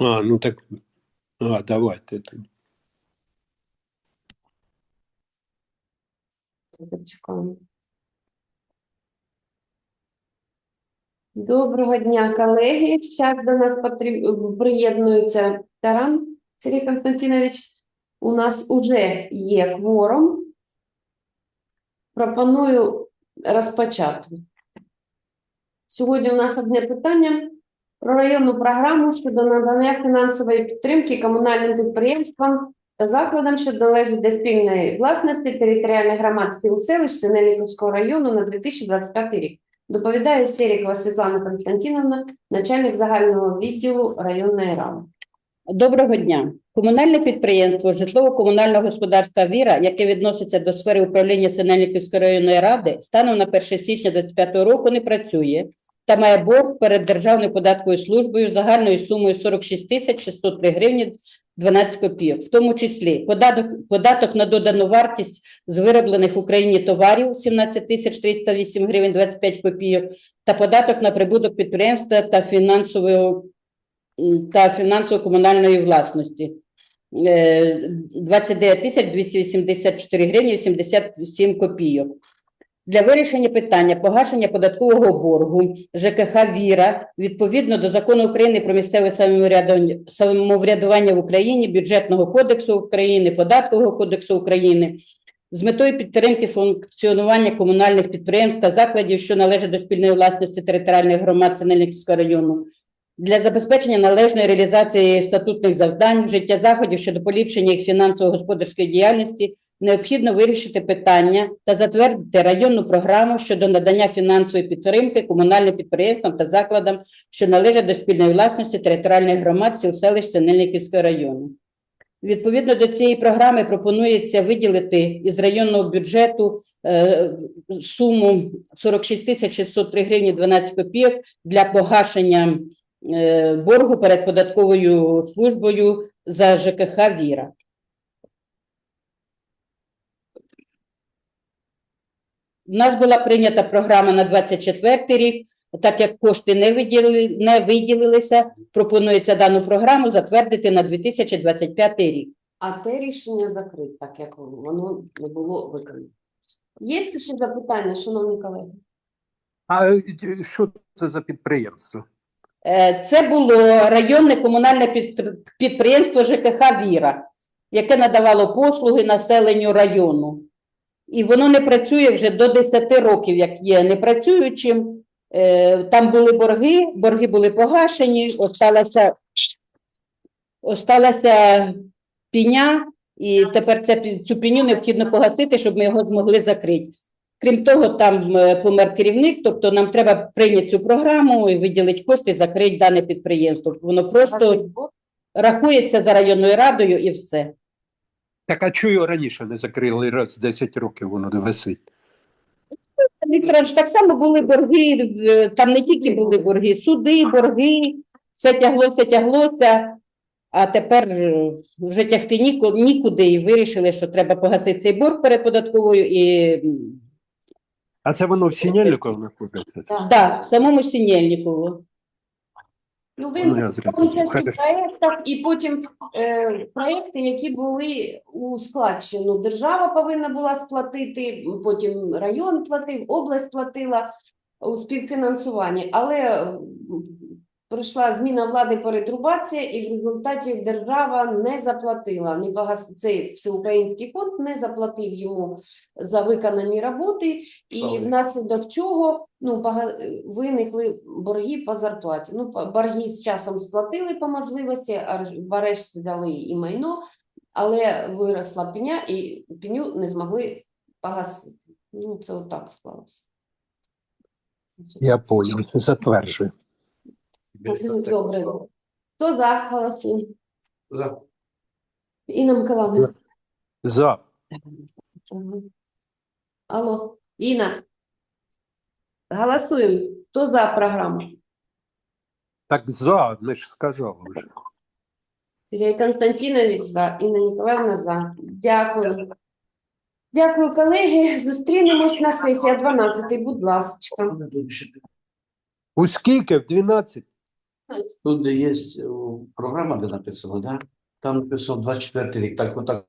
А, ну так. А, давайте. Чекаємо. Доброго дня, колеги. Зараз до нас потріб- приєднується Таран Сергій Константинович. У нас уже є кворум. Пропоную розпочати. Сьогодні у нас одне питання про районну програму щодо надання фінансової підтримки комунальним підприємствам та закладам, що належать до спільної власності територіальних громад сіл селищ Синельниківського району на 2025 рік. Доповідає Серікова Світлана Константиновна, начальник загального відділу районної ради. Доброго дня. Комунальне підприємство житлово-комунального господарства Віра, яке відноситься до сфери управління Синельниківської районної ради, станом на 1 січня 2025 року не працює та має борг перед Державною податковою службою загальною сумою 46 тисяч 603 гривні 12 копійок, в тому числі податок, податок на додану вартість з вироблених в Україні товарів 17 тисяч 308 гривень 25 копійок та податок на прибуток підприємства та фінансового та фінансово-комунальної власності. Е, 29 тисяч 284 гривні 87 копійок. Для вирішення питання погашення податкового боргу ЖКХ «Віра» відповідно до Закону України про місцеве самоврядування, в Україні, Бюджетного кодексу України, Податкового кодексу України з метою підтримки функціонування комунальних підприємств та закладів, що належать до спільної власності територіальних громад Синельниківського району, для забезпечення належної реалізації статутних завдань, вжиття заходів щодо поліпшення їх фінансово-господарської діяльності, необхідно вирішити питання та затвердити районну програму щодо надання фінансової підтримки комунальним підприємствам та закладам, що належать до спільної власності територіальних громад сіл селищ Синельниківського району. Відповідно до цієї програми пропонується виділити із районного бюджету е, суму 46 тисяч 603 гривні 12 копійок для погашення боргу перед податковою службою за ЖКХ «Віра». У нас була прийнята програма на 24 рік. Так як кошти не виділили, не виділилися, пропонується дану програму затвердити на 2025 рік. А те рішення закрите, так як воно не було виконано. Є ще запитання, шановні колеги? А е, що це за підприємство? Е, Це було районне комунальне підприємство ЖКХ «Віра», яке надавало послуги населенню району. І воно не працює вже до 10 років, як є непрацюючим. Е, Там були борги, борги були погашені, осталася, осталася піня, і тепер цю піню необхідно погасити, щоб ми його змогли закрити. Крім того, там е, помер керівник, тобто нам треба прийняти цю програму і виділити кошти, закрити дане підприємство. Воно просто рахується за районною радою і все. Так а його раніше не закрили раз 10 років воно висить? Віктор так само були борги, е, там не тільки були борги, суди, борги, все тяглося, тяглося, а тепер е, вже тягти ніку- нікуди і вирішили, що треба погасити цей борг перед податковою і А це воно в Сінельникові знаходиться? Так. да, в самому Сінєльнікову. Ну, Ну, він я зрозумів. участь у Хорошо. проєктах, і потім е, проєкти, які були у складчину. Держава повинна була сплатити, потім район платив, область платила у співфінансуванні. Але м, прийшла зміна влади перетрубація, і в результаті держава не заплатила. Не погас... Цей всеукраїнський фонд не заплатив йому за виконані роботи, і Слава внаслідок чого ну, пога- виникли борги по зарплаті. Ну, борги з часом сплатили по можливості, а в арешті дали і майно, але виросла пеня, і пеню не змогли погасити. Ну, це отак склалося. Я понял, затверджую. Добре. Хто за голосує? За. Інна Миколаївна. За. Алло, Інна. Голосуємо. Хто за програму? Так за, ми ж сказали вже. Сергій Константинович за, Інна Ніколаївна за. Дякую. Дякую, колеги. Зустрінемось на сесії 12 будь ласка. У скільки? В 12? Тут є програма, де написано, да? Там написано 24 рік. Так, отак